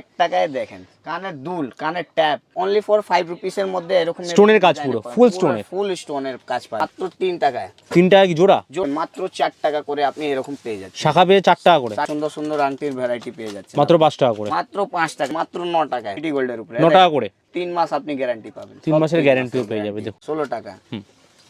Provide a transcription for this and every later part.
এক টাকায় দেখেন কানের দুল কানের ট্যাপ অনলি ফর ফাইভ রুপিস এর মধ্যে এরকম এর কাজ পুরো, stone এর। ফুল স্টোনের কাজ পায় মাত্র তিন টাকায়। তিন টাকা কি জোড়া? মাত্র চার টাকা করে আপনি এরকম পেয়ে যাচ্ছেন। শাখা পেয়ে চার টাকা করে। সুন্দর সুন্দর আংটির ভ্যারাইটি পেয়ে যাচ্ছেন। মাত্র পাঁচ টাকা করে। মাত্র পাঁচ টাকা মাত্র ন টাকায়। গোল্ডের উপরে। ন টাকা করে। তিন মাস আপনি গ্যারান্টি পাবেন। তিন মাসের গ্যারান্টিও পেয়ে যাবে ষোলো টাকা।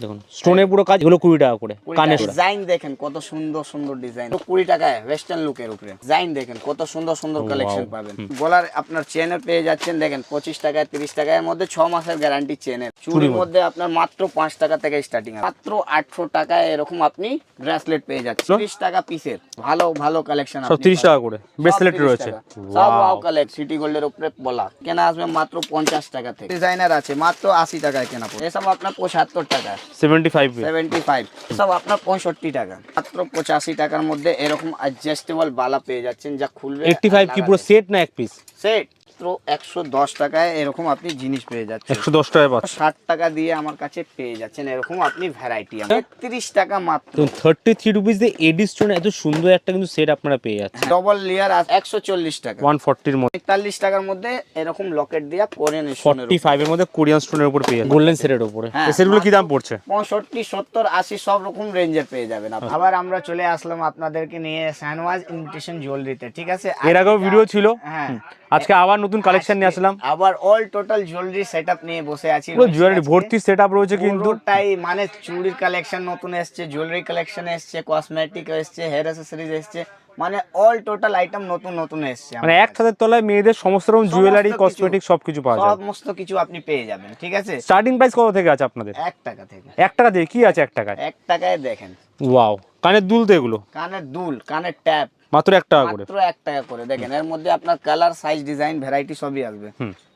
দেখুন স্টোনের পুরো কাজ এগুলো কুড়ি টাকা করে কানের ডিজাইন দেখেন কত সুন্দর সুন্দর ডিজাইন কুড়ি টাকায় ওয়েস্টার্ন লুকের উপরে। ডিজাইন দেখেন কত সুন্দর সুন্দর কালেকশন পাবেন। গলার আপনার চেনের পেয়ে যাচ্ছেন দেখেন পঁচিশ টাকায় তিরিশ টাকার মধ্যে ছ মাসের গ্যারান্টি চেনের চুরির মধ্যে। আপনার মাত্র পাঁচ টাকা থেকে স্টার্টিং মাত্র আটশো টাকায় এরকম আপনি ব্রেসলেট পেয়ে যাচ্ছেন। তিরিশ টাকা পিসের ভালো ভালো কালেকশন তিরিশ টাকা করে। ব্রেসলেট রয়েছে। সব ওয়াও কালেক্ট সিটি গোল্ডের উপরে বলা। কেনা আসবে মাত্র পঞ্চাশ টাকা থেকে। ডিজাইনার আছে মাত্র আশি টাকায় কেনা পড়বে। এসব আপনার পঁচাত্তর টাকা সেভেন্টি ফাইভ সেভেন্টি ফাইভ সব আপনার পঁয়ষট্টি টাকা। মাত্র পঁচাশি টাকার মধ্যে এরকম অ্যাডজাস্টেবল বালা পেয়ে যাচ্ছেন যা খুলবে এইটটি ফাইভ কি পুরো সেট না এক পিস সেট মাত্র একশো দশ টাকায় এরকম আপনি জিনিস পেয়ে যাচ্ছেন। একশো দশ টাকায় পাচ্ছে ষাট টাকা দিয়ে আমার কাছে পেয়ে যাচ্ছেন এরকম আপনি ভ্যারাইটি একত্রিশ টাকা মাত্র। থার্টি থ্রি রুপিস দিয়ে এডি স্টোন এত সুন্দর একটা কিন্তু সেট আপনারা পেয়ে যাচ্ছেন। ডবল লেয়ার একশো চল্লিশ টাকা। ওয়ান ফর্টির মধ্যে। তেতাল্লিশ টাকার মধ্যে এরকম লকেট দিয়া কোরিয়ান ফর্টি ফাইভ এর মধ্যে কোরিয়ান স্টোনের উপর পেয়ে যাচ্ছেন। গোল্ডেন সেটের উপরে। হ্যাঁ। সেটগুলো কি দাম পড়ছে? পঁয়ষট্টি সত্তর আশি সব রকম রেঞ্জের পেয়ে যাবেন আবার আমরা চলে আসলাম আপনাদেরকে নিয়ে স্যানওয়াজ ইনভিটেশন জুয়েলারিতে ঠিক আছে? এর আগেও ভিডিও ছিল। হ্যাঁ। আজকে আবার নতুন কালেকশন নিয়ে আসলাম। আবার অল টোটাল জুয়েলারি সেটআপ নিয়ে বসে আছি পুরো জুয়েলারি ভর্তি সেট আপ রয়েছে কিন্তু। পুরোটাই মানে চুড়ির কালেকশন নতুন এসছে জুয়েলারি কালেকশন এসছে কসমেটিক এসছে হেয়ার অ্যাসেসরিজ এসছে মানে অল টোটাল আইটেম নতুন নতুন এসছে মানে এক ছাদের তলায় মেয়েদের সমস্ত রকম জুয়েলারি। কসমেটিক সবকিছু পাওয়া যায় সমস্ত কিছু আপনি পেয়ে যাবেন ঠিক আছে? স্টার্টিং প্রাইস কত থেকে আছে আপনাদের? এক টাকা থেকে। এক টাকা দিয়ে কি আছে এক টাকায়? এক টাকায় দেখেন। ওয়াও কানের দুল তো এগুলো। কানের দুল কানের ট্যাপ মাত্র এক টাকা করে। মাত্র এক টাকা করে। দেখেন এর মধ্যে আপনার কালার সাইজ ডিজাইন ভ্যারাইটি সবই আসবে।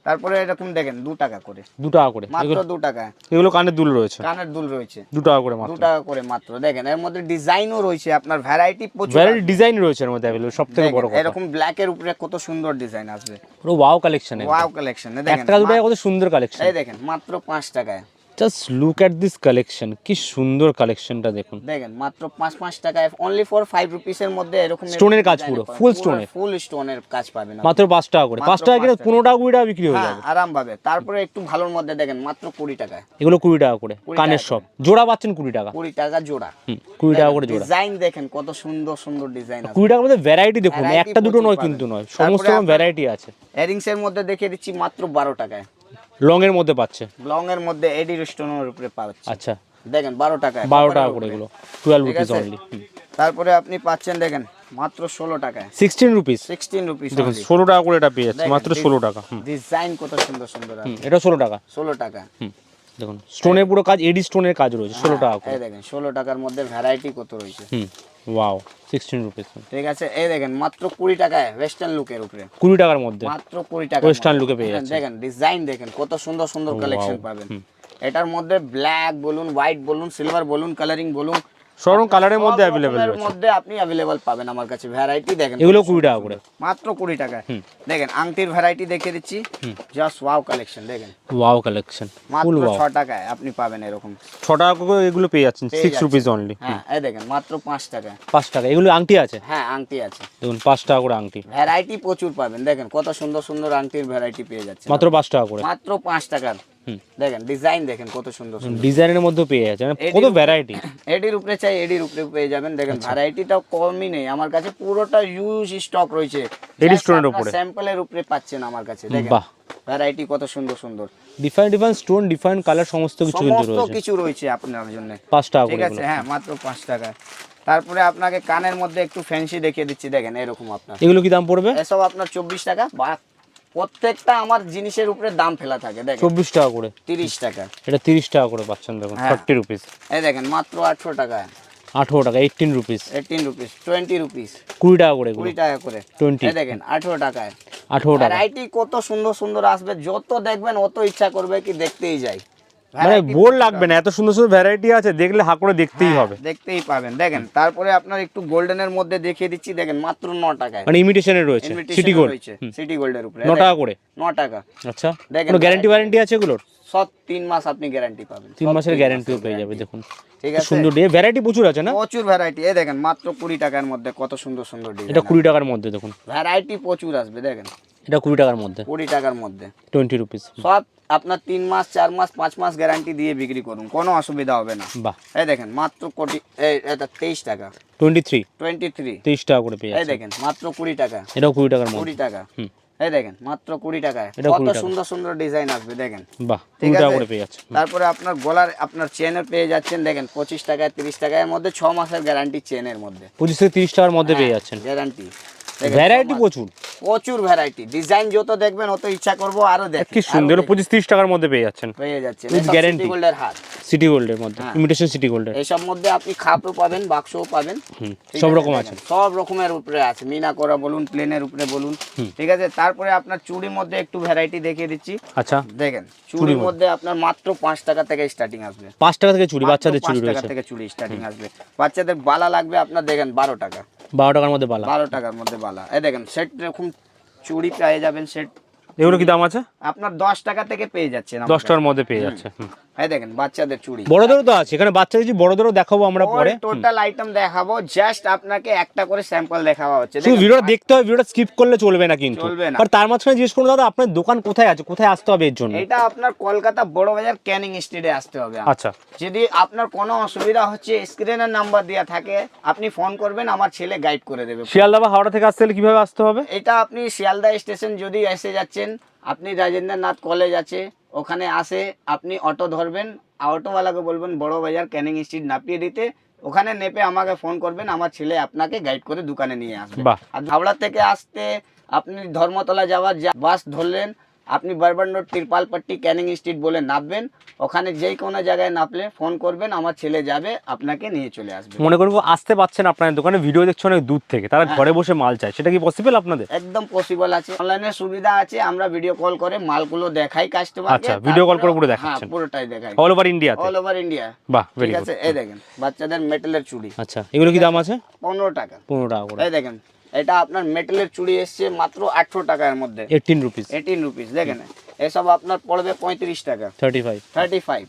তারপরে এরকম দেখেন দু টাকা করে। দু টাকা করে। মাত্র দু টাকা। এগুলো কানের দুল রয়েছে। কানের দুল রয়েছে। দু টাকা করে দু মাত্র টাকা করে মাত্র। দেখেন এর মধ্যে ডিজাইনও রয়েছে আপনার ভ্যারাইটি প্রচুর ভ্যারাইটি ডিজাইন রয়েছে এর মধ্যে অ্যাভেলেবল সব থেকে বড় কথা। এরকম ব্ল্যাক এর উপরে কত সুন্দর ডিজাইন আসবে। পুরো ওয়াও কালেকশন ওয়াও কালেকশন এক দেখেন টাকা দু টাকা কত সুন্দর কালেকশন এই দেখেন মাত্র পাঁচ টাকায়। Just look at this collection কি সুন্দর কালেকশনটা দেখুন। দেখেন মাত্র পাঁচ পাঁচ টাকায় অনলি ফর ফাইভ রুপিস এর মধ্যে এরকম এর কাজ পুরো, stone এর। ফুল স্টোনের কাজ পাবেন মাত্র পাঁচ টাকা করে। পাঁচ টাকা কিনে পাঁচ টাকা। পনেরো টাকা কুড়ি টাকা বিক্রি হয়ে হ্যাঁ যাবে। আরাম পাবে তারপরে একটু ভালোর মধ্যে দেখেন মাত্র কুড়ি টাকায় এগুলো কুড়ি টাকা করে কানের সব জোড়া পাচ্ছেন কুড়ি টাকা। কুড়ি টাকা জোড়া। হুম, কুড়ি টাকা করে জোড়া। ডিজাইন দেখেন কত সুন্দর সুন্দর ডিজাইন আছে। কুড়ি টাকার মধ্যে ভ্যারাইটি দেখুন একটা দুটো নয় কিন্তু নয় সমস্ত রকম ভ্যারাইটি আছে। এরিংস এর মধ্যে দেখিয়ে দিচ্ছি মাত্র বারো টাকায়। লং এর মধ্যে পাচ্ছে? লং এর মধ্যে এডি স্টোনের উপরে পাচ্ছে। আচ্ছা। দেখেন বারো টাকা বারো টাকা করে গুলো এগুলো টুয়েলভ রুপিস অনলি তারপরে আপনি পাচ্ছেন দেখেন মাত্র ষোলো টাকা সিক্সটিন রুপিস সিক্সটিন রুপিস দেখুন ষোলো টাকা করে এটা পেয়ে যাচ্ছে মাত্র ষোলো টাকা ডিজাইন কত সুন্দর সুন্দর এটা ষোলো টাকা। ষোলো টাকা। দেখুন স্টোনের পুরো কাজ এডি স্টোনের কাজ রয়েছে ষোলো টাকা করে। এই দেখেন ষোলো টাকার মধ্যে ভ্যারাইটি কত রয়েছে? হুম ওয়াও সিক্সটিন রুপিস ঠিক আছে এই দেখেন মাত্র কুড়ি টাকায় ওয়েস্টার্ন লুকের উপরে। কুড়ি টাকার মধ্যে। মাত্র কুড়ি টাকা ওয়েস্টার্ন লুকে পেয়ে যাচ্ছেন দেখেন ডিজাইন দেখেন কত সুন্দর সুন্দর কালেকশন পাবেন। এটার মধ্যে ব্ল্যাক বলুন হোয়াইট বলুন সিলভার বলুন কালারিং বলুন রকম কালারের মধ্যে অ্যাভেলেবেল রকমের মধ্যে আপনি অ্যাভেলেবল পাবেন আমার কাছে। ভ্যারাইটি দেখেন এগুলো কুড়ি টাকা করে। মাত্র কুড়ি টাকায়। দেখেন আংটির ভ্যারাইটি দেখিয়ে দিচ্ছি। জাস্ট ওয়াও কালেকশন দেখেন। ওয়াও কালেকশন ফুল মাত্র ওয়াও ছ টাকায় আপনি পাবেন এরকম। ছ টাকা করে এগুলো পেয়ে যাচ্ছেন পেয়ে সিক্স রুপিস অনলি হ্যাঁ এই দেখেন মাত্র পাঁচ টাকা পাঁচ টাকা এগুলো আংটি আছে? হ্যাঁ আংটি আছে। দেখুন পাঁচ টাকা করে আংটি। ভ্যারাইটি প্রচুর পাবেন দেখেন কত সুন্দর সুন্দর আংটির ভ্যারাইটি পেয়ে যাচ্ছে মাত্র পাঁচ টাকা করে। মাত্র পাঁচ টাকার। হুম। দেখেন ডিজাইন দেখেন কত সুন্দর সুন্দর। ডিজাইনের মধ্যে পেয়ে মানে কত ভ্যারাইটি এডির উপরে চাই এডির উপরে পেয়ে যাবেন। দেখেন আচ্ছা। ভ্যারাইটিটাও কমই নেই। আমার কাছে পুরোটা ইউজ স্টক রয়েছে। এডি স্টোনের উপরে? স্যাম্পলের উপরে পাচ্ছেন আমার কাছে দেখেন। বাহ। ভ্যারাইটি কত সুন্দর সুন্দর। Different different stone different colour সমস্ত কিছু কিন্তু সমস্ত রয়েছে। কিছু রয়েছে আপনার জন্য। পাঁচ টাকা ঠিক আছে হ্যাঁ মাত্র পাঁচ টাকা। তারপরে আপনাকে কানের মধ্যে একটু ফ্যান্সি দেখিয়ে দিচ্ছি দেখেন এরকম আপনার। এগুলো কি দাম পড়বে? এসব আপনার চব্বিশ টাকা বা প্রত্যেকটা আমার জিনিসের উপরে দাম ফেলা থাকে দেখেন। চব্বিশ টাকা করে। তিরিশ টাকা। এটা তিরিশ টাকা করে পাচ্ছেন দেখুন হ্যাঁ। থার্টি রুপিস এই দেখেন মাত্র আটশো টাকা। আঠেরো টাকা eighteen rupees eighteen rupees twenty rupees কুড়ি টাকা করে কুড়ি টাকা করে। টোয়েন্টি এই দেখেন আঠেরো টাকায়। আঠেরো টাকা। আইটি কত সুন্দর সুন্দর আসবে যত দেখবেন অত ইচ্ছা করবে কি দেখতেই যাই। মানে বোর লাগবে না এত সুন্দর সুন্দর ভ্যারাইটি আছে দেখলে দেখতেই হ্যাঁ, হবে। দেখতেই পাবেন। দেখেন তারপরে আপনার একটু গোল্ডেনের মধ্যে দেখিয়ে দিচ্ছি দেখেন মাত্র ন টাকায়। মানে রয়েছে সিটি গোল্ড সিটি গোল্ডের উপরে। ন টাকা করে? ন টাকা। আচ্ছা দেখেন গ্যারান্টি ওয়ারেন্টি আছে এগুলোর? সব তিন মাস আপনি গ্যারান্টি পাবেন তিন মাসের তিন গ্যারান্টিও পেয়ে যাবে দেখুন। ঠিক আছে? সুন্দর দিয়ে ভ্যারাইটি প্রচুর আছে না? প্রচুর ভ্যারাইটি এই দেখেন মাত্র কুড়ি টাকার মধ্যে কত সুন্দর সুন্দর এটা ডিজাইন কুড়ি টাকার মধ্যে দেখুন। ভ্যারাইটি প্রচুর আসবে দেখেন। এটা কুড়ি টাকার মধ্যে। কুড়ি টাকার মধ্যে। টোয়েন্টি রুপিস সব আপনার তিন মাস চার মাস পাঁচ মাস গ্যারান্টি দিয়ে বিক্রি করুন কোনো অসুবিধা হবে না। বাহ। এই দেখেন মাত্র কোটি এই এটা তেইশ টাকা। টোয়েন্টি থ্রি টোয়েন্টি থ্রি তেইশ টাকা করে পেয়ে এই দেখেন মাত্র কুড়ি টাকা। এটাও কুড়ি টাকার মধ্যে। কুড়ি টাকা। হুম। এই দেখেন মাত্র কুড়ি টাকায় কত সুন্দর সুন্দর ডিজাইন আসবে দেখেন। বাহ ঠিক আছে? তারপরে আপনার গলার আপনার চেনের পেয়ে যাচ্ছেন দেখেন পঁচিশ টাকায় তিরিশ টাকার মধ্যে ছ মাসের গ্যারান্টি চেনের মধ্যে। পঁচিশ থেকে তিরিশ টাকার মধ্যে পেয়ে যাচ্ছেন। গ্যারান্টি ভ্যারাইটি প্রচুর। প্রচুর ভ্যারাইটি ডিজাইন যত দেখবেন অত ইচ্ছা করব আরও দেখ কি সুন্দর পঁচিশ তিরিশ টাকার মধ্যে পেয়ে যাচ্ছেন। পেয়ে যাচ্ছে With guarantee। গোল্ডের হাত সিটি গোল্ডের মধ্যে। ইমিটেশন সিটি গোল্ডের এসব মধ্যে আপনি খাপও পাবেন বাক্সও পাবেন। সব রকম আছে। সব রকমের উপরে আছে। মিনা করা বলুন প্লেনের উপরে বলুন। ঠিক আছে? তারপরে আপনার চুড়ির মধ্যে একটু ভ্যারাইটি দেখিয়ে দিচ্ছি। আচ্ছা। দেখেন চুড়ির মধ্যে। আপনার মাত্র পাঁচ টাকা থেকে স্টার্টিং আসবে। পাঁচ টাকা থেকে চুড়ি বাচ্চাদের চুড়ি টাকা থেকে চুড়ি স্টার্টিং আসবে। বাচ্চাদের বালা লাগবে আপনার দেখেন বারো টাকা। বারো টাকার মধ্যে বালা। বারো টাকার মধ্যে বালা। এই দেখেন সেট এরকম চুড়ি পেয়ে যাবেন সেট এগুলো কি দাম আছে? আপনার দশ টাকা থেকে পেয়ে যাচ্ছেন দশ টাকার মধ্যে পেয়ে যাচ্ছে। এই দেখেন বাচ্চাদের চুড়ি। বড়দেরও তো আছে এখানে বাচ্চা কিছু বড়দেরও দেখাবো আমরা পরে। টোটাল আইটেম দেখাবো জাস্ট আপনাকে একটা করে স্যাম্পল হচ্ছে। শুধু দেখেন, ভিডিওটা দেখতে হবে ভিডিওটা স্কিপ করলে চলবে না কিন্তু। আর তার মাঝখানে জিজ্ঞেস করুন দাদা আপনার দোকান কোথায় আছে? কোথায় আসতে হবে এর জন্য? এটা আপনার কলকাতা বড় বাজার ক্যানিং স্ট্রিটে আসতে হবে। আচ্ছা। যদি আপনার কোনো অসুবিধা হচ্ছে স্ক্রিনের নাম্বার দেওয়া থাকে আপনি ফোন করবেন আমার ছেলে গাইড করে দেবে। শিয়ালদা বা হাওড়া থেকে আসতে হলে কীভাবে আসতে হবে? এটা আপনি শিয়ালদা স্টেশন যদি এসে যাচ্ছেন আপনি রাজেন্দ্রনাথ কলেজ আছে ওখানে আসে আপনি অটো ধরবেন অটোওয়ালাকে বলবেন বড় বাজার ক্যানিং স্ট্রিট নাপিয়ে দিতে। ওখানে নেপে আমাকে ফোন করবেন আমার ছেলে আপনাকে গাইড করে দোকানে নিয়ে আসবে। আর হাওড়া থেকে আসতে আপনি ধর্মতলা যাওয়ার যা- বাস ধরলেন আপনি বারবার রোড তিরপালপট্টি ক্যানিং স্ট্রিট বলে নামবেন ওখানে যেই কোনো জায়গায় নামলে ফোন করবেন আমার ছেলে যাবে আপনাকে নিয়ে চলে আসবে। মনে করব আসতে পারছেন আপনার দোকানে ভিডিও দেখছে অনেক দূর থেকে তারা হ্যাঁ। ঘরে বসে মাল চায় সেটা কি পসিবল আপনাদের? একদম পসিবল আছে। অনলাইনে সুবিধা আছে আমরা ভিডিও কল করে মালগুলো দেখাই কাস্টমার আচ্ছা, ভিডিও কল করে পুরো দেখাচ্ছেন। হ্যাঁ পুরোটাই দেখাই। All over India all over India বাহ ঠিক আছে? এই দেখেন বাচ্চাদের মেটালের চুড়ি। আচ্ছা এগুলো কি দাম আছে? পনেরো টাকা। পনেরো টাকা করে। এই দেখেন এটা আপনার মেটালের চুড়ি এসছে মাত্র আটশো টাকার মধ্যে। এইটিন রুপিস এইটিন রুপিস দেখেন। এসব আপনার পড়বে পঁয়ত্রিশ টাকা। Thirty five thirty five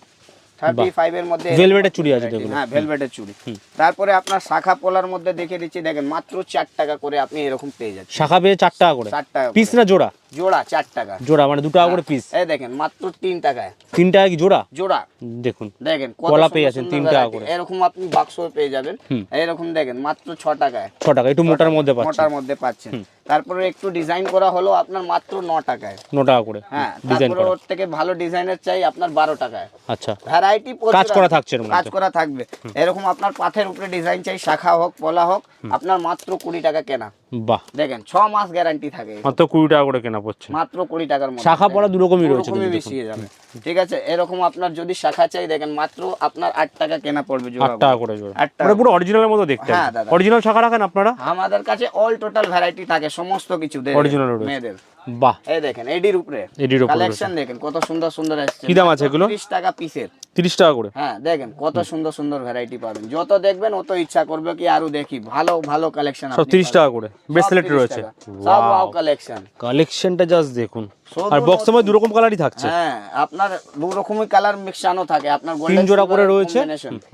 thirty ফাইভের মধ্যে ভেলভেটের চুড়ি আছে হ্যাঁ ভেলভেটের চুড়ি। তারপরে আপনার শাখা পোলার মধ্যে দেখে দিচ্ছি দেখেন মাত্র চার টাকা করে আপনি এরকম পেয়ে যাচ্ছেন। শাখা পেয়ে চার টাকা করে। চার টাকা পিস না জোড়া? জোড়া চার টাকা। জোড়া মানে দু টাকা করে পিস এই দেখেন মাত্র তিন টাকায়। তিন টাকা কি জোড়া? জোড়া। দেখুন দেখেন কলা পেয়ে যাচ্ছেন, তিন টাকা করে। এরকম আপনি বাক্স পেয়ে যাবেন। এরকম দেখেন মাত্র ছ টাকায়। ছ টাকা একটু মোটার মধ্যে পাচ্ছেন। মোটার মধ্যে পাচ্ছেন। তারপরে একটু ডিজাইন করা হলো আপনার মাত্র ন টাকায়। ন টাকা করে। হ্যাঁ তারপরে ওর থেকে ভালো ডিজাইনের চাই আপনার বারো টাকায়। আচ্ছা। ভ্যারাইটি কাজ করা থাকছে কাজ করা থাকবে। এরকম আপনার পাথের উপরে ডিজাইন চাই শাখা হোক পলা হোক আপনার মাত্র কুড়ি টাকা কেনা। বাহ। দেখেন ছ মাস গ্যারান্টি থাকে। মাত্র কুড়ি টাকা করে কেনা পড়ছে মাত্র কুড়ি টাকার মধ্যে। শাখা পড়া দু রকমই রয়েছে। মিশিয়ে যাবে। ঠিক আছে? এরকম আপনার যদি শাখা চাই দেখেন মাত্র আপনার আট টাকা কেনা পড়বে আট টাকা করে জোড়া। আট টাকা। পুরো অরিজিনালের মতো দেখতে হ্যাঁ, দাদা। অরিজিনাল শাখা রাখেন আপনারা? আমাদের কাছে অল টোটাল ভ্যারাইটি থাকে সমস্ত কিছু। Original মেয়েদের। বাহ। এই দেখেন এডির উপরে। এডির উপরে কালেকশন দেখেন কত সুন্দর সুন্দর আসছে। কি দাম আছে এগুলো? 30 টাকা পিসের। তিরিশ টাকা করে। হ্যাঁ দেখেন কত সুন্দর সুন্দর ভ্যারাইটি পাবেন। যত দেখবেন অত ইচ্ছা করবে কি আরও দেখি। ভালো ভালো কালেকশন সব তিরিশ টাকা করে। ব্রেসলেট রয়েছে। সব ওয়াও কালেকশন কালেকশনটা জাস্ট দেখুন। আর বক্স সময় দু রকম কালারই থাকছে। হ্যাঁ আপনার দু রকমের কালার মিক্সানো থাকে। আপনার তিন জোড়া করে রয়েছে।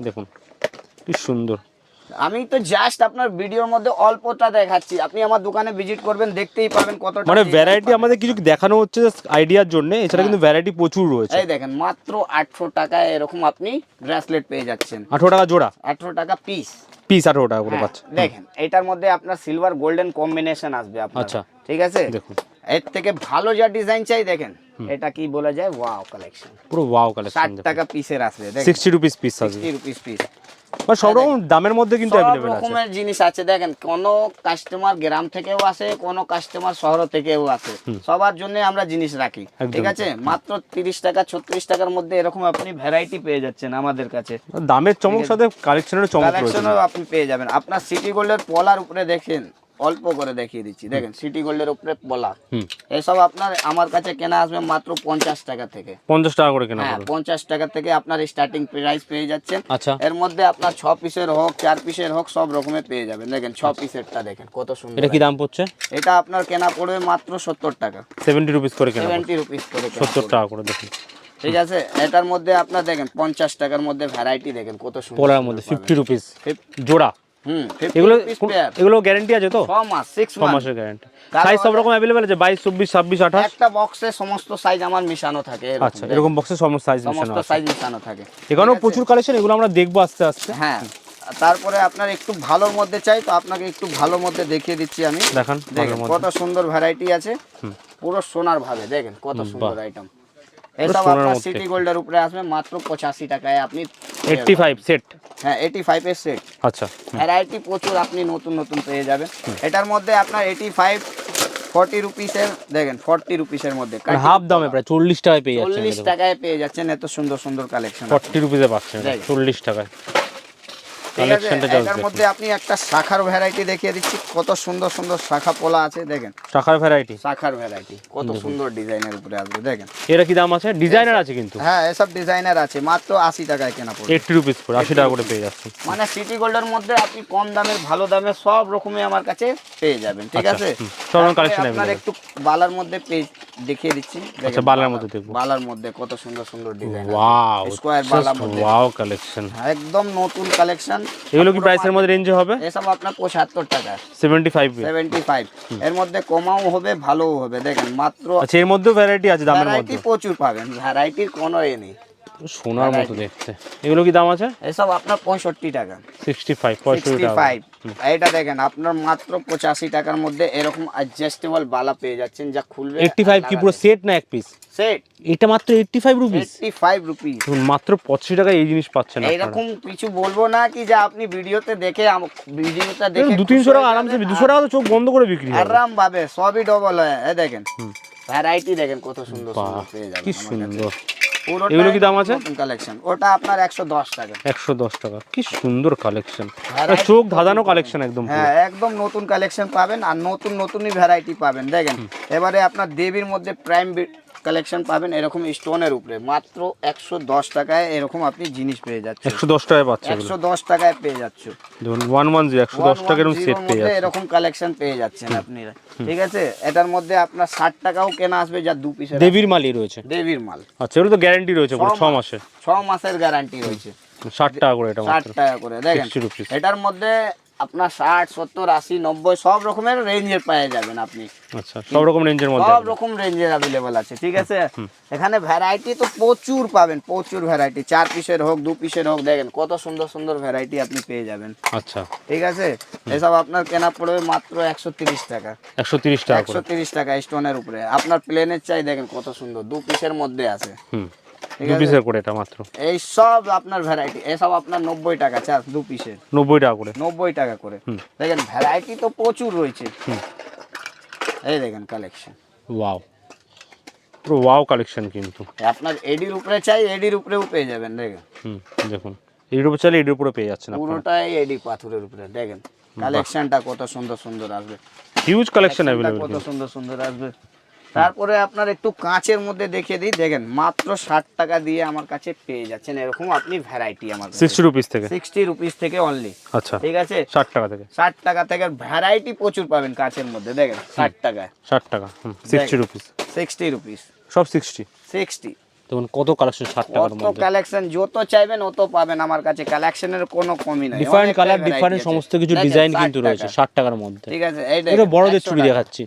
দেখুন। কি সুন্দর। আমি তো জাস্ট আপনার ভিডিওর মধ্যে অল্পটা দেখাচ্ছি। আপনি আমার দোকানে ভিজিট করবেন দেখতেই পাবেন কতটা মানে ভ্যারাইটি আমাদের কিছু দেখানো হচ্ছে আইডিয়ার জন্য এছাড়া কিন্তু ভ্যারাইটি প্রচুর রয়েছে। এই দেখেন মাত্র আটশো টাকায় এরকম আপনি ব্রেসলেট পেয়ে যাচ্ছেন। আঠারো টাকা জোড়া? আঠারো টাকা পিস পিস আঠারো টাকা করে পাচ্ছে দেখেন এটার মধ্যে আপনার সিলভার গোল্ডেন কম্বিনেশন আসবে আপনার। আচ্ছা। ঠিক আছে? দেখুন। এর থেকে ভালো যা ডিজাইন চাই দেখেন এটা কি বলা যায়? ওয়াও কালেকশন পুরো ওয়াও কালেকশন টাকা পিসের আসবে দেখেন। সিক্সটি রুপিস পিস আসবে। সিক্সটি রুপিস পিস মানে সব রকম দামের মধ্যে কিন্তু সব আছে। রকমের জিনিস আছে। দেখেন কোন কাস্টমার গ্রাম থেকেও আসে কোন কাস্টমার শহর থেকেও আসে। সবার জন্য আমরা জিনিস রাখি ঠিক আছে? মাত্র তিরিশ টাকা ছত্রিশ টাকার মধ্যে এরকম আপনি ভ্যারাইটি পেয়ে যাচ্ছেন আমাদের কাছে। দামের চমক সাথে কালেকশনের চমক কালেকশনও আপনি পেয়ে যাবেন। আপনার সিটি গোল্ডের পলার উপরে দেখেন অল্প করে দেখিয়ে দিচ্ছি। দেখেন সিটি গোল্ডের উপরে পলা এসব আপনার আমার কাছে কেনা আসবে মাত্র পঞ্চাশ টাকা থেকে। পঞ্চাশ টাকা করে কেনা হ্যাঁ পঞ্চাশ টাকা থেকে আপনার স্টার্টিং প্রাইস পেয়ে যাচ্ছেন। আচ্ছা। এর মধ্যে আপনার ছ পিসের হোক চার পিসের হোক সব রকমের পেয়ে যাবেন। দেখেন ছ পিসেরটা দেখেন কত সুন্দর এটা কি দাম পড়ছে? এটা আপনার কেনা পড়বে মাত্র সত্তর টাকা। সেভেন্টি রুপিস করে কেনা সেভেন্টি রুপিস করে সত্তর টাকা করে দেখুন। ঠিক আছে এটার মধ্যে আপনার দেখেন পঞ্চাশ টাকার মধ্যে ভ্যারাইটি দেখেন কত সুন্দর পোলার মধ্যে ফিফটি রুপিস জোড়া। এগুলো পিস কোন- পেয়ার এগুলো গ্যারেন্টি আছে তো? ছ মাস সিক্স মাসের গ্যারেন্টি সাইজ সব রকম অ্যাভেলেবেল আছে বাইশ চব্বিশ ছাব্বিশ আঠাশ? একটা বক্সে সমস্ত সাইজ আমার মিশানো থাকে এরকম আচ্ছা এরকম বক্সে সমস্ত সাইজ মিশানো সমস্ত সাইজ মিশানো থাকে এখানেও প্রচুর কালেকশন এগুলো আমরা দেখব আস্তে আস্তে। হ্যাঁ তারপরে আপনার একটু ভালোর মধ্যে চাই তো আপনাকে একটু ভালোর মধ্যে দেখিয়ে দিচ্ছি আমি। দেখেন কত সুন্দর ভ্যারাইটি আছে। পুরো সোনার ভাবে দেখেন কত সুন্দর আইটেম এসব আপনার সিটি গোল্ডের উপরে আসবে মাত্র পঁচাশি টাকায় আপনি এইটটি ফাইভ সেট হ্যাঁ 85 এর সেট আচ্ছা ভ্যারাইটি প্রচুর আপনি নতুন নতুন পেয়ে যাবেন। এটার মধ্যে আপনার এইটি ফাইভ ফর্টি রুপিসের দেখেন ফর্টি রুপিসের মধ্যে। হাফ দামে প্রায় চল্লিশ টাকায় পেয়ে যাচ্ছেন চল্লিশ টাকায় পেয়ে যাচ্ছেন এত সুন্দর সুন্দর কালেকশন ফর্টি রুপিসে পাচ্ছেন। চল্লিশ টাকায় ঠিক আছে কালেকশনটা জাস্ট এটার মধ্যে আপনি একটা শাখার ভ্যারাইটি দেখিয়ে দিচ্ছি। কত সুন্দর সুন্দর শাখা পোলা আছে দেখেন। টাকার ভ্যারাইটি শাখার ভ্যারাইটি কত সুন্দর ডিজাইনের উপরে আসবে দেখেন। কি দাম আছে? ডিজাইনার আছে কিন্তু। হ্যাঁ এসব ডিজাইনার আছে। মাত্র আশি টাকায় কেনা পড়বে। এইটটি রুপিস করে আশি টাকা করে পেয়ে যাচ্ছেন মানে সিটি গোল্ডের মধ্যে আপনি কম দামের ভালো দামের সব রকমই আমার কাছে পেয়ে যাবেন ঠিক আচ্ছা, আছে? আপনার একটু বালার মধ্যে পেজ দেখিয়ে দিচ্ছি। আচ্ছা, বালার মধ্যে দেখব। বালার মধ্যে কত সুন্দর সুন্দর ডিজাইন ওয়াও স্কোয়ার বালার মধ্যে। ওয়াও কালেকশন একদম নতুন কালেকশন এগুলো কি প্রাইসের মধ্যে রেঞ্জে হবে? এসব আপনার পঁচাত্তর টাকা। সেভেন্টি ফাইভ সেভেন্টি ফাইভ এর মধ্যে কমাও হবে ভালোও হবে। দেখেন মাত্র আচ্ছা এর মধ্যে ভ্যারাইটি আছে দামের মধ্যে। প্রচুর পাবেন। ভ্যারাইটির কোনো এ নেই। সোনার মতো দেখতে। এগুলো কি দাম আছে? এসব আপনার পঁয়ষট্টি টাকা। সিক্সটি ফাইভ পঁয়ষট্টি ফাইভ এটা দেখেন আপনার মাত্র পঁচাশি টাকার মধ্যে এরকম অ্যাডজাস্টেবল বালা পেয়ে যাচ্ছেন যা খুলবে এইটটি ফাইভ কি পুরো সেট না এক পিস সেট এটা মাত্র eighty five rupees eighty five rupees মাত্র পঁচিশ টাকায় এই জিনিস পাচ্ছেন এইরকম কিছু বলব না কি যে আপনি ভিডিওতে দেখে ভিডিওটা দেখে দু তিনশো টাকা আরামসে দুশো টাকা তো চোখ বন্ধ করে বিক্রি আরাম ভাবে সবই ডবল হয়। এই দেখেন ভ্যারাইটি দেখেন কত সুন্দর সুন্দর পেয়ে যাবেন কি সুন্দর। এগুলো কি দাম আছে? কালেকশন ওটা আপনার একশো দশ টাকা। একশো দশ টাকা। কি সুন্দর কালেকশন চোখ ধাঁধানো কালেকশন একদম হ্যাঁ একদম নতুন কালেকশন পাবেন আর নতুন নতুনই ভ্যারাইটি পাবেন দেখেন। এবারে আপনার দেবীর মধ্যে প্রাইম কালেকশন পাবেন এরকম স্টোনের উপরে। মাত্র একশো দশ টাকায় এরকম আপনি জিনিস পেয়ে যাচ্ছেন। একশো দশ টাকায় পাচ্ছে এগুলো। একশো দশ টাকায় পেয়ে যাচ্ছ। ওয়ান ওয়ান জিরো একশো দশ টাকা এরকম সেট পেয়ে যাচ্ছে এরকম কালেকশন পেয়ে যাচ্ছেন আপনি। ঠিক আছে? এটার মধ্যে আপনার ষাট টাকাও কেনা আসবে যা দু পিসের দেবীর মালই রয়েছে। দেবীর মাল। আচ্ছা এগুলো তো গ্যারান্টি রয়েছে পুরো ছ মাস। মাসে ছ মাসের গ্যারান্টি রয়েছে। ষাট টাকা করে এটা ষাট টাকা করে দেখেন। এটার মধ্যে আপনার ষাট সত্তর আশি নব্বই সব রকমের রেঞ্জের পেয়ে যাবেন আপনি। আচ্ছা সব রকম রেঞ্জের মধ্যে সব রকম রেঞ্জের অ্যাভেলেবল আছে ঠিক আছে? এখানে ভ্যারাইটি তো প্রচুর পাবেন প্রচুর ভ্যারাইটি চার পিসের হোক দু পিসের হোক দেখেন কত সুন্দর সুন্দর ভ্যারাইটি আপনি পেয়ে যাবেন। আচ্ছা। ঠিক আছে? এসব আপনার কেনা পড়বে মাত্র একশো তিরিশ টাকা। একশো তিরিশ টাকা একশো তিরিশ টাকা স্টোনের উপরে। আপনার প্লেনের চাই দেখেন কত সুন্দর দু পিসের মধ্যে আছে। হুম। দু পিসের করে এটা মাত্র। এই সব আপনার ভ্যারাইটি এসব আপনার নব্বই টাকা চার দু পিসের নব্বই টাকা করে। নব্বই টাকা করে। দেখেন ভ্যারাইটি তো প্রচুর রয়েছে। এই দেখেন কালেকশন ওয়াও পুরো ওয়াও কালেকশন কিন্তু। আপনার এডির উপরে চাই এডির উপরেও পেয়ে যাবেন দেখেন। হুম দেখুন। এর উপরে চাইলে এর উপরে পেয়ে যাচ্ছেন পুরোটাই এডি পাথরের উপরে দেখেন। কালেকশনটা কত সুন্দর সুন্দর আসবে। হিউজ কালেকশন কত সুন্দর সুন্দর আসবে। তারপরে আপনার একটু কাঁচের মধ্যে দেখিয়ে দিই। দেখেন মাত্র ষাট টাকা দিয়ে আমার কাছে পেয়ে যাচ্ছেন এরকম আপনি ভ্যারাইটি আমার সিক্সটি রুপিস থেকে? সিক্সটি রুপিস থেকে অনলি আচ্ছা। ঠিক আছে? ষাট টাকা থেকে? ষাট টাকা থেকে ভ্যারাইটি প্রচুর পাবেন কাঁচের মধ্যে দেখেন ষাট টাকায়। ষাট টাকা সিক্সটি রুপিস সিক্সটি রুপিস সব সিক্সটি সিক্সটি দেখুন কত কালেকশন ষাট টাকার কত মধ্যে? কালেকশন যত চাইবেন অত পাবেন আমার কাছে। কালেকশনের কোনো কমি নাই। ডিফারেন্ট কালার ডিফারেন্ট সমস্ত কিছু ডিজাইন কিন্তু রয়েছে টাকা। ষাট টাকার মধ্যে। ঠিক আছে এটা বড়দের 100 চুড়ি দেখাচ্ছি।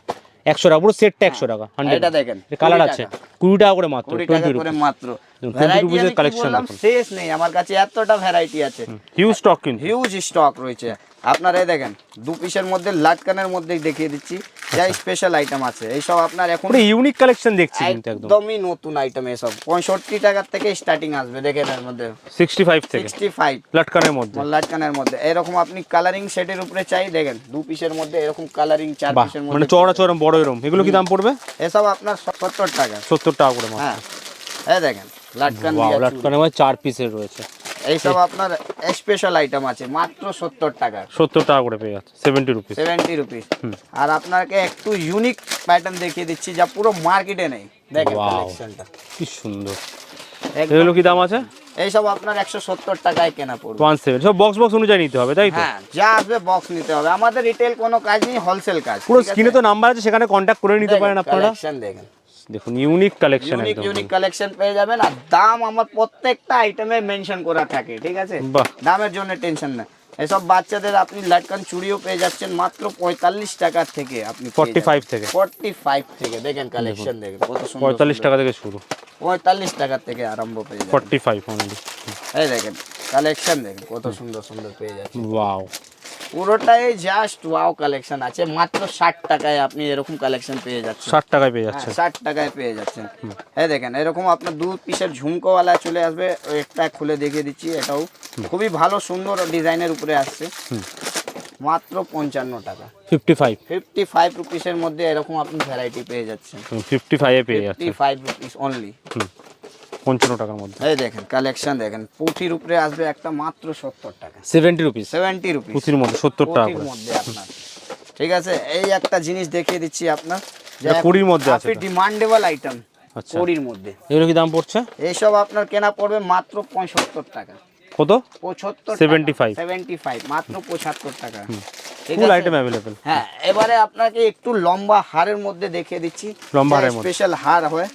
একশো টাকা পুরো সেটটা একশো টাকা হান্ড্রেড এটা দেখেন, কালার আছে কুড়ি টাকা করে মাত্র কুড়ি টাকা করে মাত্র। দেখুন, 20 ভ্যারাইটি rupees এর collection দেখুন। শেষ নেই আমার কাছে এতটা ভ্যারাইটি আছে। হিউজ স্টক কিন্তু। হিউজ স্টক রয়েছে। আপনারা এই দেখেন দু পিসের মধ্যে লাটকানের মধ্যেই দেখিয়ে দিচ্ছি। যা স্পেশাল আইটেম আছে এইসব আপনার এখন ইউনিক কালেকশন দেখছি কিন্তু একদম। একদমই নতুন আইটেম এসব। পঁয়ষট্টি টাকার থেকে স্টার্টিং আসবে দেখেন এর মধ্যে। সিক্সটি ফাইভ থেকে। সিক্সটি ফাইভ লাটকানের মধ্যে। লাটকানের মধ্যে। এরকম আপনি কালারিং সেটের উপরে চাই দেখেন দু পিসের মধ্যে এরকম কালারিং চার পিসের মানে মধ্যে চওড়া চওড়া বড় এরম এগুলো কি দাম পড়বে? এসব আপনার সত্তর টাকা। সত্তর টাকা করে মাত্র। হ্যাঁ। এই দেখেন লাটকান দিয়া। লাটকানের মধ্যে চার পিসের রয়েছে। এইসব আপনার স্পেশাল আইটেম আছে মাত্র সত্তর টাকা। সত্তর টাকা করে পেয়ে যাচ্ছে সেভেন্টি রুপিস সেভেন্টি রুপিস আর আপনাকে একটু ইউনিক প্যাটার্ন দেখিয়ে দিচ্ছি যা পুরো মার্কেটে নেই। দেখেন কালেকশনটা কি সুন্দর। এগুলো কি দাম আছে? এইসব আপনার একশো সত্তর টাকায় কেনা পড়বে। ওয়ান সেভেন সব বক্স বক্স অনুযায়ী নিতে হবে তাই তো? হ্যাঁ যা আসবে বক্স নিতে হবে। আমাদের রিটেল কোনো কাজ নেই হোলসেল কাজ পুরো স্ক্রিনে তো নাম্বার আছে সেখানে কন্ট্যাক্ট করে নিতে পারেন আপনারা। কালেকশন দেখেন। দেখুন unique collection unique unique collection পেয়ে যাবেন আর দাম আমার প্রত্যেকটা আইটেমে মেনশন করা থাকে ঠিক আছে? দামের জন্য টেনশন না। এসব বাচ্চাদের আপনি লাটকান চুড়িও পেয়ে যাচ্ছেন মাত্র পঁয়তাল্লিশ টাকা থেকে আপনি ফর্টি ফাইভ থেকে। ফর্টি ফাইভ থেকে দেখেন কালেকশন দেখেন কত পঁয়তাল্লিশ টাকা থেকে শুরু। পঁয়তাল্লিশ টাকা থেকে আরম্ভ পেয়ে যাবেন। ফর্টি ফাইভ এই দেখেন কালেকশন দেখেন কত সুন্দর সুন্দর পেয়ে যাচ্ছেন। ওয়াও পুরোটাই জাস্ট ওয়াও কালেকশন আছে। মাত্র ষাট টাকায় আপনি এরকম কালেকশন পেয়ে যাচ্ছেন। ষাট টাকায় পেয়ে যাচ্ছে ষাট টাকায় পেয়ে যাচ্ছেন। এই দেখেন এরকম আপনার দু পিসের ঝুমকোওয়ালা চলে আসবে। একটা খুলে দেখিয়ে দিচ্ছি এটাও খুবই ভালো সুন্দর ডিজাইনের উপরে আসছে। মাত্র পঞ্চান্ন টাকা। ফিফটি ফাইভ ফিফটি ফাইভ রুপিসের মধ্যে এরকম আপনি ভ্যারাইটি পেয়ে যাচ্ছেন। ফিফটি ফাইভে পেয়ে যাচ্ছে ফিফটি ফাইভ রুপিস অনলি পঞ্চান্ন টাকার মধ্যে। এই দেখেন কালেকশন দেখেন পুঁথির উপরে আসবে একটা মাত্র সত্তর টাকা। সেভেন্টি রুপিস সেভেন্টি রুপিস পুঁথির মধ্যে সত্তর টাকা মধ্যে আপনার। ঠিক আছে এই একটা জিনিস দেখিয়ে দিচ্ছি আপনার। কুড়ির মধ্যে আছে ডিমান্ডেবল আইটেম আচ্ছা। কুড়ির মধ্যে। এগুলো কি দাম পড়ছে? এইসব আপনার কেনা পড়বে মাত্র পঁয়সত্তর টাকা। কত? পঁচাত্তর 75 সেভেন্টি ফাইভ মাত্র পঁচাত্তর টাকা। ঠিক ফুল আইটেম অ্যাভেলেবেল হ্যাঁ এবারে আপনাকে একটু লম্বা হারের মধ্যে দেখিয়ে দিচ্ছি। লম্বা হারের। স্পেশাল হার হয়।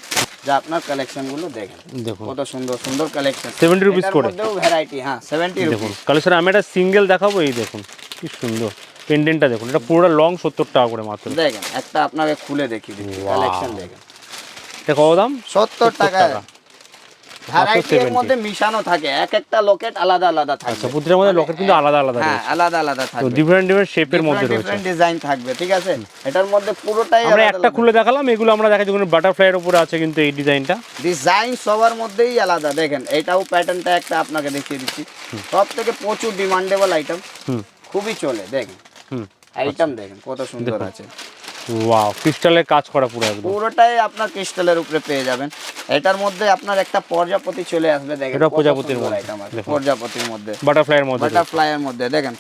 যা আপনার কালেকশনগুলো দেখেন। দেখুন। কত সুন্দর সুন্দর কালেকশন 70 রুপিস করে। ভ্যারাইটি হ্যাঁ সেভেন্টি দেখুন কালেকশন আমি একটা সিঙ্গেল দেখাবো এই দেখুন কি সুন্দর। পেন্ডেন্টটা দেখুন এটা পুরোটা লং সত্তর টাকা করে মাত্র। দেখেন একটা আপনাকে খুলে দিচ্ছি কালেকশন দেখেন। এটা কত দাম? সত্তর টাকা। টাকা। ভ্যারাইটি এর 70 মধ্যে মিশানো থাকে এক একটা লকেট আলাদা আলাদা আচ্ছা প্রতিটার মধ্যে লকেট কিন্তু আলাদা আলাদা হ্যাঁ রয়েছে। আলাদা আলাদা তো ডিফারেন্ট ডিফারেন্ট শেপের মধ্যে রয়েছে। ডিফারেন্ট ডিজাইন থাকবে ঠিক আছে? এটার মধ্যে পুরোটাই আমরা একটা খুলে দেখালাম এগুলো আমরা দেখাচ্ছি কোনো বাটারফ্লাইয়ের উপরে আছে কিন্তু এই ডিজাইনটা ডিজাইন সবার মধ্যেই আলাদা দেখেন এটাও প্যাটার্নটা একটা আপনাকে দেখিয়ে দিচ্ছি। সব থেকে প্রচুর ডিমান্ডেবল আইটেম খুবই চলে দেখেন। আইটেম দেখেন কত সুন্দর আছে। ওয়াও ক্রিস্টালের কাজ করা পুরো একদম। পুরোটাই আপনার ক্রিস্টালের উপরে পেয়ে যাবেন। এটার মধ্যে আপনার একটা প্রজাপতি চলে আসবে দেখেন। এটা প্রজাপতির মধ্যে, প্রজাপতির মধ্যে। বাটারফ্লাইয়ের মধ্যে বাটারফ্লাই এর মধ্যে দেখেন।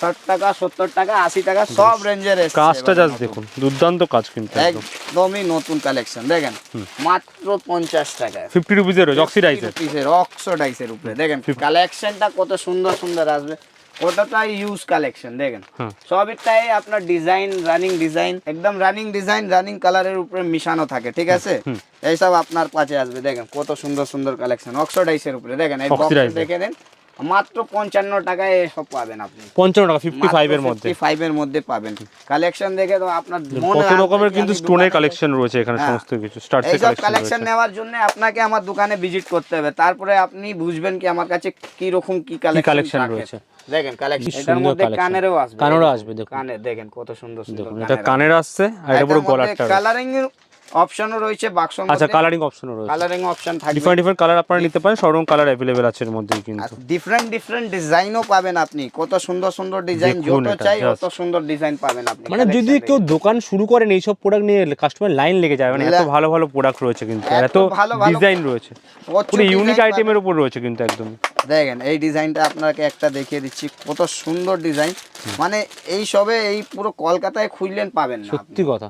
ষাট টাকা সত্তর টাকা আশি টাকা সব রেঞ্জের কাজটা জাস্ট দেখুন দুর্দান্ত কাজ কিন্তু একদম। একদমই নতুন কালেকশন দেখেন। মাত্র পঞ্চাশ টাকায় ফিফটি রুপিজের রয়েছে অক্সিডাইজের পিসের অক্সোডাইসের উপরে দেখেন। কালেকশনটা কত সুন্দর সুন্দর আসবে। ইউজ কালেকশন দেখেন। সবটাই আপনার ডিজাইন রানিং ডিজাইন একদম রানিং ডিজাইন রানিং কালারের উপরে মিশানো থাকে ঠিক আছে? এইসব আপনার কাছে আসবে দেখেন কত সুন্দর সুন্দর কালেকশন অক্সোডাইসের উপরে দেখেন এই বক্স দেখে দেন মাত্র পঞ্চান্ন টাকায় পাবেন আপনি। পঞ্চান্ন টাকা ফিফটি ফাইভের মধ্যে। ফাইভ এর মধ্যে পাবেন। কালেকশন দেখে তো আপনার কত রকমের কিন্তু স্টোনের কালেকশন রয়েছে এখানে হ্যাঁ। সমস্ত কিছু এইসব কালেকশন নেওয়ার জন্য আপনাকে আমার দোকানে ভিজিট করতে হবে। তারপরে আপনি বুঝবেন কি আমার কাছে কি রকম কি কালেকশন রয়েছে। দেখেন কালেকশন এটার মধ্যে কানেরও আসবে কানেরও আসবে, দেখুন। কানে দেখেন কত সুন্দর সুন্দর দেখুন এটা কানের আসছে আর এটা পুরো গলারটা কালারিং অপশনও রয়েছে বাক্সর আচ্ছা কালারিং অপশনও রয়েছে। কালারিং অপশন থাকবে। ডিফারেন্ট ডিফারেন্ট কালার আপনারা নিতে পারেন সব রকম কালার অ্যাভেলেবেল আছে এর মধ্যেই কিন্তু। ডিফারেন্ট ডিফারেন্ট ডিজাইনও পাবেন আপনি। কত সুন্দর সুন্দর ডিজাইন যত চাই just। সুন্দর ডিজাইন পাবেন আপনি মানে যদি কেউ দোকান শুরু করেন এইসব প্রোডাক্ট নিয়ে কাস্টমার লাইন লেগে যাবে মানে এত ভালো ভালো প্রোডাক্ট রয়েছে কিন্তু এত ডিজাইন রয়েছে। পুরো ইউনিক আইটেমের উপর রয়েছে কিন্তু একদম। দেখেন এই ডিজাইনটা আপনাকে একটা দেখিয়ে দিচ্ছি। কত সুন্দর ডিজাইন। মানে এই সবে এই পুরো কলকাতায় খুঁজলেন পাবেন না সত্যি কথা।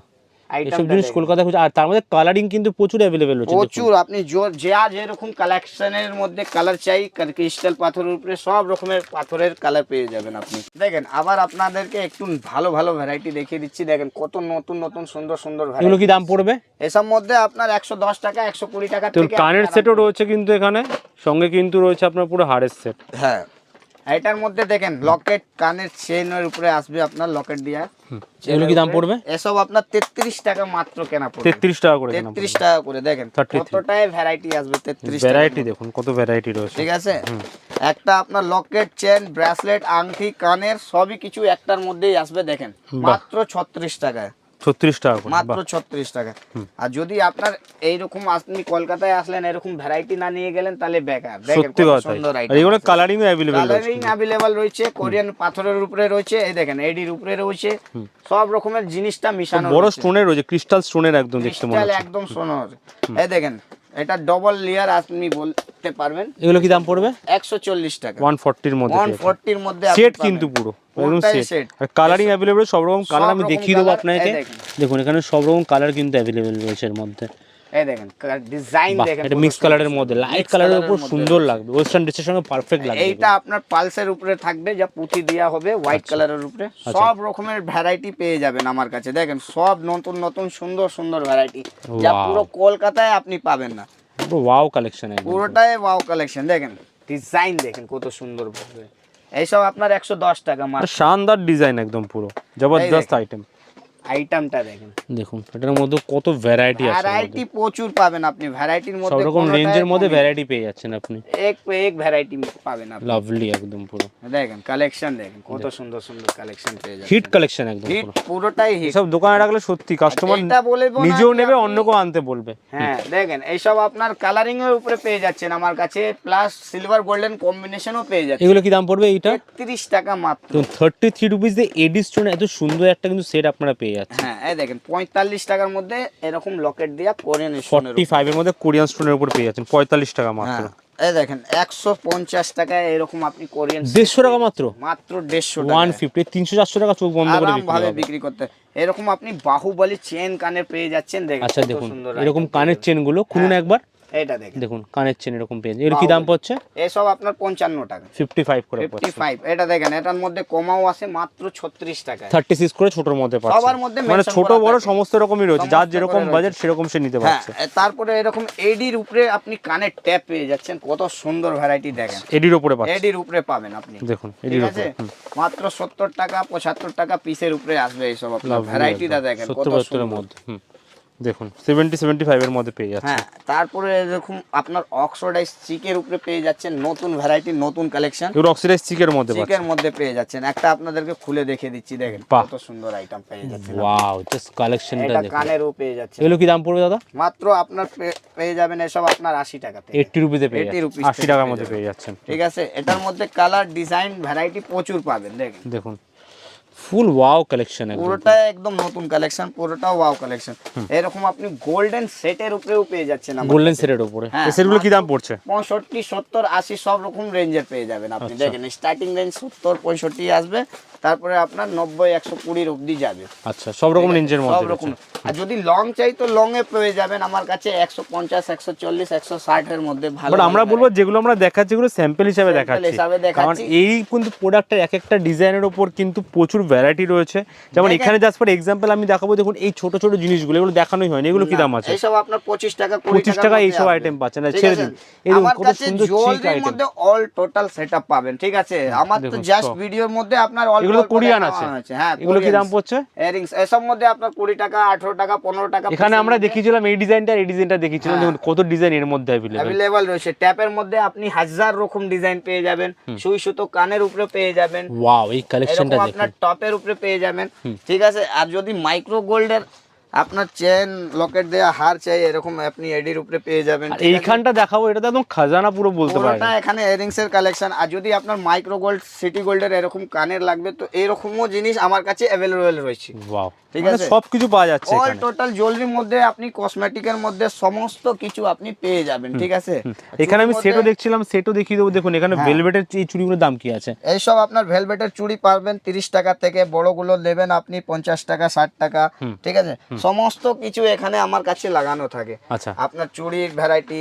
Item জিনিস খুঁজে আর তার মধ্যে কালারিং কিন্তু প্রচুর অ্যাভেলেবেল রয়েছে প্রচুর আপনি জোর যা যেরকম কালেকশনের মধ্যে কালার চাই ক্রিস্টাল পাথরের উপরে সব রকমের পাথরের কালার পেয়ে যাবেন আপনি। দেখেন আবার আপনাদেরকে একটু ভালো ভালো ভ্যারাইটি দেখিয়ে দিচ্ছি। দেখেন কত নতুন নতুন সুন্দর সুন্দর এগুলো ভ্যারাইটি কি দাম পড়বে? এসব মধ্যে আপনার একশো দশ টাকা একশো কুড়ি টাকা কানের সেটও রয়েছে কিন্তু এখানে সঙ্গে কিন্তু রয়েছে আপনার পুরো হারের সেট হ্যাঁ। এটার মধ্যে দেখেন লকেট কানের চেনের উপরে আসবে আপনার লকেট দিয়া। এগুলো কি দাম পড়বে? এসব আপনার তেত্রিশ টাকা মাত্র কেনা পড়বে। তেত্রিশ টাকা করে কেনা তেত্রিশ টাকা করে দেখেন 33 কতটাই ভ্যারাইটি আসবে তেত্রিশ ভ্যারাইটি দেখুন কত ভ্যারাইটি রয়েছে। ঠিক আছে? একটা আপনার লকেট চেন ব্রেসলেট আংটি কানের সবই কিছু একটার মধ্যেই আসবে দেখেন। মাত্র ছত্রিশ টাকায়। ছত্রিশ টাকা মাত্র। ছত্রিশ টাকা। আর যদি আপনার এইরকম আপনি কলকাতায় আসলেন এরকম ভ্যারাইটি না নিয়ে গেলেন তাহলে বেকার। সত্যি কথা। আর এগুলো কালারিং অ্যাভেলেবেল কালারিং অ্যাভেলেবল রয়েছে। কোরিয়ান পাথরের উপরে রয়েছে এই দেখেন এডির উপরে রয়েছে। সব রকমের জিনিসটা মিশানো বড়। স্টোনের রয়েছে ক্রিস্টাল স্টোনের একদম দেখতে মনে হচ্ছে। একদম সোনার। এই দেখেন এটা ডবল লেয়ার আপনি বলতে পারবেন। এগুলো কি দাম পড়বে? একশো চল্লিশ টাকা। 140 এর মধ্যে 140 এর মধ্যে সেট কিন্তু পুরো। একদম পুরোটাই সেট আর কালারিং अवेलेबल সব রকম কালার আমি দেখিয়ে দেবো আপনাকে। দেখুন। এখানে সব রকম কালার কিন্তু अवेलेबल রয়েছে এর মধ্যে। এই দেখেন ডিজাইন দেখেন এটা মিক্স কালারের মধ্যে লাইট কালারের উপর সুন্দর লাগবে ওয়েস্টার্ন ড্রেসের সঙ্গে পারফেক্ট লাগবে এইটা আপনার পালসের উপরে থাকবে যা পুঁথি দেওয়া হবে হোয়াইট কালারের উপরে। সব রকমের ভ্যারাইটি পেয়ে যাবেন আমার কাছে। দেখেন সব নতুন নতুন সুন্দর সুন্দর ভ্যারাইটি যা পুরো কলকাতায় আপনি পাবেন না। পুরো ওয়াও কালেকশন পুরোটাই ওয়াও কালেকশন দেখেন ডিজাইন দেখেন কত সুন্দর ভাবে। এইসব আপনার একশো দশ টাকা শানদার ডিজাইন একদম পুরো। জবরদস্ত আইটেম আইটেমটা দেখেন। দেখুন এটার মধ্যে কত ভ্যারাইটি আছে ভ্যারাইটি প্রচুর পাবেন আপনি ভ্যারাইটির সব মধ্যে রকম রেঞ্জের মধ্যে ভ্যারাইটি পেয়ে যাচ্ছেন আপনি। এক পে এক ভ্যারাইটি পাবেন আপনি। লাভলি একদম পুরো। দেখেন কালেকশন দেখেন কত সুন্দর সুন্দর কালেকশন পেয়ে যাবেন হিট কালেকশন একদম হিট পুরোটাই হিট এসব দোকানে রাখলে সত্যি কাস্টমার নিজেও নেবে অন্য কেউ আনতে বলবে। হ্যাঁ দেখেন এইসব আপনার কালারিং এর উপরে পেয়ে যাচ্ছেন আমার কাছে প্লাস সিলভার গোল্ডেন কম্বিনেশনও পেয়ে যাচ্ছে এগুলো কি দাম পড়বে এইটা? একত্রিশ টাকা মাত্র। তো থার্টি থ্রি রুপিস দিয়ে এডি স্টোন এত সুন্দর একটা কিন্তু সেট আপনারা পেয়ে হ্যাঁ এই দেখেন পঁয়তাল্লিশ টাকার মধ্যে এরকম লকেট দিয়া কোরিয়ান ফর্টি ফাইভ মধ্যে কোরিয়ান স্টোনের উপর পেয়ে যাচ্ছেন পঁয়তাল্লিশ টাকা মাত্র। হ্যাঁ এই দেখেন একশো পঞ্চাশ টাকায় এরকম আপনি কোরিয়ান দেড়শো টাকা মাত্র? মাত্র দেড়শো ওয়ান ফিফটি তিনশো চারশো টাকা চোখ বন্ধ করে ভাবে বিক্রি করতে। এরকম আপনি বাহুবলী চেন কানের পেয়ে যাচ্ছেন দেখেন আচ্ছা দেখুন এরকম কানের চেনগুলো খুলুন একবার। যাবেন। এটা দেখেন। দেখুন কানের চেন এরকম পেয়ে যাবেন এর কি দাম পড়ছে? এসব আপনার পঞ্চান্ন টাকা। ফিফটি ফাইভ করে ফিফটি ফাইভ এটা দেখেন এটার মধ্যে কমাও আছে মাত্র ছত্রিশ টাকায়। থার্টি সিক্স করে ছোটোর মধ্যে সবার মধ্যে মানে ছোট বড় সমস্ত রকমই রয়েছে। যার যেরকম বাজেট সেরকম সে নিতে হ্যাঁ পারছে তারপরে এরকম এডির উপরে আপনি কানের ট্যাপ পেয়ে যাচ্ছেন। কত সুন্দর ভ্যারাইটি দেখেন। এডির ওপরে পাচ্ছে। এডির উপরে পাবেন আপনি। দেখুন এডির আছে? মাত্র সত্তর টাকা পঁচাত্তর টাকা পিসের উপরে আসবে এইসব আপনার ভ্যারাইটিটা দেখেন কত সুন্দর। মধ্যে। দেখুন সেভেন্টি সেভেন্টি ফাইভের মধ্যে পেয়ে যাচ্ছে। হ্যাঁ তারপরে এরকম আপনার অক্সোডাইজ চিকের উপরে পেয়ে যাচ্ছেন নতুন ভ্যারাইটি নতুন কালেকশন এগুলো অক্সিডাইজ চিকের মধ্যে চিকের মধ্যে পেয়ে যাচ্ছেন। একটা আপনাদেরকে খুলে দেখে দিচ্ছি দেখেন কত সুন্দর আইটেম পেয়ে যাচ্ছেন ওয়াও জাস্ট কালেকশনটা এটা দেখুন। কানেরও পেয়ে যাচ্ছে এগুলো কি দাম পড়বে দাদা? মাত্র আপনার পেয়ে যাবেন এসব আপনার আশি টাকাতে। এইটটি রুপিতে পেয়ে 80 যাচ্ছেন। rupees আশি টাকার মধ্যে পেয়ে যাচ্ছেন। ঠিক আছে? এটার মধ্যে কালার ডিজাইন ভ্যারাইটি প্রচুর পাবেন দেখেন। দেখুন। ফুল ওয়াও কালেকশন পুরোটা একদম নতুন কালেকশন পুরোটা ওয়াও কালেকশন। এরকম আপনি গোল্ডেন সেটের উপরেও পেয়ে যাচ্ছেন গোল্ডেন সেটের উপরে। হ্যাঁ, এই সেটগুলো কি দাম পড়ছে? পঁয়ষট্টি সত্তর আশি সব রকম রেঞ্জের পেয়ে যাবেন আপনি। আচ্ছা। দেখেন স্টার্টিং রেঞ্জ সত্তর পঁয়ষট্টি আসবে। তারপরে আপনার নব্বই একশো কুড়ির অবধি যাবে। আচ্ছা সব রকম রেঞ্জের সব রকম। আর যদি লং চাই তো লং এ পেয়ে যাবেন আমার কাছে একশো পঞ্চাশ একশো চল্লিশ একশো ষাটের মধ্যে ভালো আমরা বলব যেগুলো আমরা দেখাচ্ছি এগুলো স্যাম্পল হিসাবে দেখাচ্ছি। হিসাবে কারণ। এই কিন্তু প্রোডাক্টের এক একটা ডিজাইনের উপর কিন্তু প্রচুর ভ্যারাইটি রয়েছে। যেমন এখানে জাস্ট ফর এক্সাম্পল আমি দেখাবো দেখুন এই ছোট ছোট জিনিসগুলো এগুলো দেখানোই হয়নি। এগুলো কি দাম আছে? এইসব আপনার পঁচিশ টাকা 25 টাকা মধ্যে এইসব আইটেম পাচ্ছেন। আর ঠিক ছেড়ে আছে? দিন। এই আমার কত কাছে সুন্দর জুয়েলারির মধ্যে অল টোটাল সেটআপ পাবেন ঠিক আছে? আমার তো জাস্ট। ভিডিওর মধ্যে আপনার অল্প এগুলো তো কোরিয়ান আছে। হ্যাঁ এগুলো কি দাম পড়ছে? ইয়ারিংস আপনার কুড়ি টাকা আঠারো টাকা পনেরো টাকা এখানে আমরা দেখিয়েছিলাম এই ডিজাইনটা এই ডিজাইনটা দেখিয়েছিলাম। হ্যাঁ। দেখুন কত ডিজাইন এর মধ্যে अवेलेबल अवेलेबल রয়েছে। ট্যাপের মধ্যে আপনি হাজার রকম ডিজাইন পেয়ে যাবেন। সুই সুতো কানের উপরে পেয়ে যাবেন। ওয়াও এই কালেকশনটা দেখুন আপনার টপের উপরে পেয়ে যাবেন। ঠিক আছে? আর যদি মাইক্রো গোল্ডের আপনার চেন লকেট দেওয়া হার চাই এরকম আপনি এডির উপরে পেয়ে যাবেন? এইখানটা দেখাবো এটা তো একদম খাজানা পুরো বলতে পারেন। পুরোটা এখানে ইয়ারিংস এর কালেকশন আর যদি আপনার মাইক্রো গোল্ড সিটি গোল্ডের এরকম কানের লাগবে তো এরকমও জিনিস আমার কাছে অ্যাভেলেবল রয়েছে। ওয়াও ঠিক মানে আছে? সবকিছু পাওয়া যাচ্ছে অল টোটাল জুয়েলারির মধ্যে আপনি কসমেটিকের মধ্যে সমস্ত কিছু আপনি পেয়ে যাবেন ঠিক আছে? এখানে আমি সেটও দেখছিলাম সেটও দেখিয়ে দেবো। দেখুন এখানে হ্যাঁ। ভেলভেটের এই চুড়িগুলোর দাম কি আছে? এইসব আপনার ভেলভেটের চুড়ি পাবেন তিরিশ টাকা থেকে বড়গুলো নেবেন আপনি পঞ্চাশ টাকা ষাট টাকা ঠিক আছে? সমস্ত কিছু এখানে আমার কাছে লাগানো থাকে। আচ্ছা। আপনার চুড়ির ভ্যারাইটি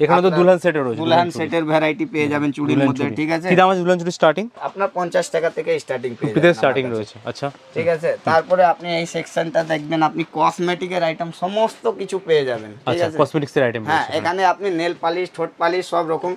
এখানে তো দুলহান সেটও রয়েছে দুলহান সেটের ভ্যারাইটি পেয়ে যাবেন চুড়ির মধ্যে ঠিক আছে? কি দাম আছে দুলহান চুড়ি স্টার্টিং আপনার পঞ্চাশ টাকা থেকে স্টার্টিং পেয়ে যাবেন স্টার্টিং রয়েছে আচ্ছা। ঠিক আছে? তারপরে আপনি এই সেকশনটা দেখবেন আপনি কসমেটিকের আইটেম সমস্ত কিছু পেয়ে যাবেন ঠিক আচ্ছা আছে? কসমেটিক্সের আইটেম হ্যাঁ এখানে আপনি নেল পালিশ ঠোঁট পালিশ সব রকম।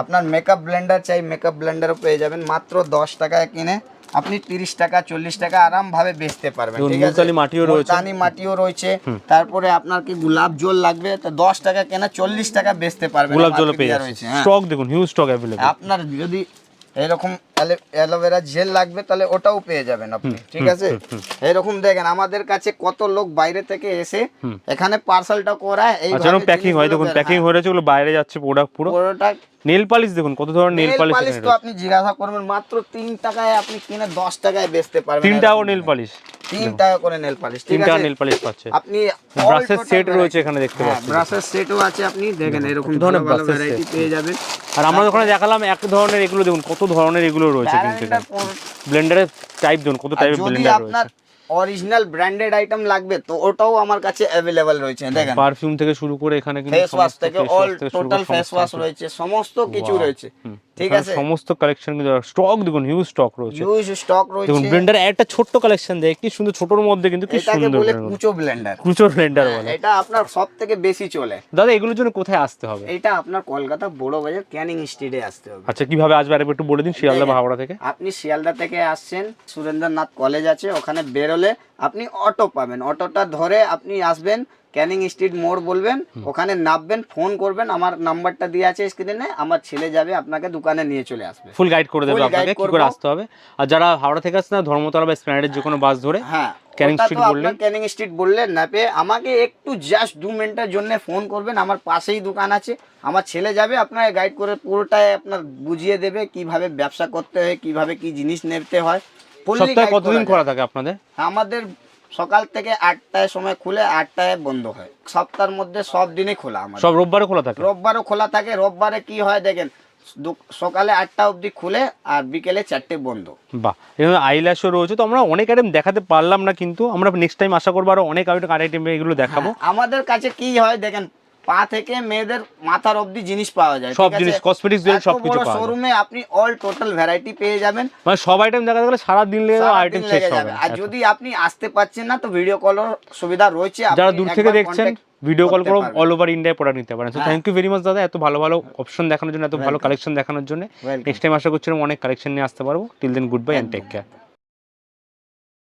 আপনার মেকআপ ব্লেন্ডার চাই মেকআপ ব্লেন্ডারও পেয়ে যাবেন মাত্র দশ টাকায় কিনে আপনি তিরিশ টাকা চল্লিশ টাকা আরাম ভাবে বেচতে পারবেন ঠিক আছে? মাটিও রয়েছে। মাটিও রয়েছে। তারপরে আপনার কি গোলাপ জল লাগবে? তো দশ টাকা কেনা চল্লিশ টাকা বেচতে পারবেন। গোলাপ market পেয়ে রয়েছে হ্যাঁ। স্টক দেখুন হিউজ স্টক অ্যাভেলেবল আপনার যদি এরকম অ্যালোভেরা জেল লাগবে তাহলে ওটাও পেয়ে যাবেন আপনি ঠিক আছে? এরকম দেখেন আমাদের কাছে কত লোক বাইরে থেকে এসে এখানে পার্সেলটা করায় এই আচ্ছা প্যাকিং হয় দেখুন প্যাকিং হয়ে। রয়েছে ওগুলো বাইরে যাচ্ছে প্রোডাক্ট পুরো। পুরোটা নেল পালিশ দেখুন কত ধরনের নেল নেল পালিশ পালিশ তো আপনি জিজ্ঞাসা করবেন মাত্র তিন টাকায় আপনি কিনে দশ টাকায় বেচতে পারবেন তিন টাকা এরকম নেল পালিশ তিন টাকা করে নেল পালিশ ঠিক টাকা আছে? নেল পালিশ পাচ্ছে। আপনি ব্রাশের সেট রয়েছে এখানে দেখতে পাচ্ছি। ব্রাশের সেটও আছে আপনি দেখেন এরকম ধরনের ভালো ভ্যারাইটি পেয়ে যাবেন। আর আমরা ওখানে দেখালাম এক ধরনের এগুলো দেখুন কত ধরনের এগুলো রয়েছে কিন্তু ব্লেন্ডারের টাইপ দেখুন কত টাইপের ব্লেন্ডার আপনার রয়েছে। অরিজিনাল ব্র্যান্ডেড আইটেম লাগবে তো ওটাও আমার কাছে অ্যাভেলেবল রয়েছে দেখেন। পারফিউম থেকে শুরু করে এখানে কিন্তু ফেস ওয়াশ থেকে অল টোটাল ফেস ওয়াশ রয়েছে সমস্ত কিছু রয়েছে। ঠিক আছে। সমস্ত কালেকশন কিন্তু স্টক দেখুন হিউজ স্টক রয়েছে। হিউজ স্টক দেখুন ব্লেন্ডার একটা ছোট্ট কালেকশন দেয় কি সুন্দর ছোটর মধ্যে কিন্তু কি এটাকে বলে কুচো ব্লেন্ডার কুচোর ব্লেন্ডার বলে। এটা আপনার সব বেশি চলে। দাদা এগুলোর জন্য কোথায় আসতে হবে? এটা আপনার কলকাতা বড় বাজার ক্যানিং স্ট্রিটে আসতে হবে। আচ্ছা কীভাবে আসবে? আরেকবার একটু বলে দিন শিয়ালদা হাওড়া থেকে। আপনি শিয়ালদা থেকে আসছেন সুরেন্দ্রনাথ কলেজ আছে ওখানে বেরোলে আপনি অটো পাবেন। অটোটা ধরে আপনি আসবেন ক্যানিং স্ট্রিট মোড় বলবেন ওখানে নামবেন ফোন করবেন আমার নাম্বারটা দিয়ে আছে স্ক্রিনে আমার ছেলে যাবে আপনাকে দোকানে নিয়ে চলে আসবে। ফুল গাইড করে দেবে আপনাকে কি করে আসতে হবে। আর যারা হাওড়া থেকে আসছে না ধর্মতলা বা স্প্ল্যানেডের যে কোনো বাস ধরে হ্যাঁ ক্যানিং স্ট্রিট বললেন? ক্যানিং স্ট্রিট বললেন না পেয়ে আমাকে একটু জাস্ট দু মিনিটের জন্য ফোন করবেন আমার পাশেই দোকান আছে। আমার ছেলে যাবে আপনাকে গাইড করে পুরোটাই আপনার বুঝিয়ে দেবে কীভাবে ব্যবসা করতে হয় কীভাবে কি জিনিস নিতে হয়। সপ্তাহে কতদিন থাকে আপনাদের? আমাদের সকাল থেকে আটটায় সময় খুলে আটটায় বন্ধ হয়। সপ্তাহের মধ্যে সব দিনে খোলা আমার সব রোববারও খোলা থাকে? রোববারও খোলা থাকে। রোববারে কি হয় দেখেন সকালে আটটা অবধি খুলে আর বিকেলে চারটে বন্ধ। বাহ আই আইল্যাশও রয়েছে। তো আমরা অনেক আইটেম দেখাতে পারলাম না কিন্তু আমরা নেক্সট টাইম আশা করব আরও অনেক আইটেম এগুলো দেখাবো। হ্যাঁ, আমাদের কাছে কি হয় দেখেন পা থেকে মেয়েদের মাথার অবধি জিনিস পাওয়া যায় সব? জিনিস, cosmetics দিয়ে এত সবকিছু পাওয়া। শোরুমে আপনি অল টোটাল ভ্যারাইটি পেয়ে যাবেন। মানে সব আইটেম দেখাতে গেলে সারা দিন লেগে আইটেম শেষ হবে আর যদি আপনি আসতে পারছেন না তো ভিডিও কলের সুবিধা রয়েছে যারা দূর থেকে দেখছেন ভিডিও কল করো অল ওভার ইন্ডিয়ায় প্রোডাক্ট নিতে পারেন। হ্যাঁ। থ্যাংক ইউ ভেরি মাচ দাদা এত ভালো ভালো অপশন দেখানোর জন্য এত ভালো কালেকশন দেখানোর জন্য. নেক্সট টাইম আশা করছিলাম অনেক কালেকশন নিয়ে আসতে পারব। Till then good bye and take care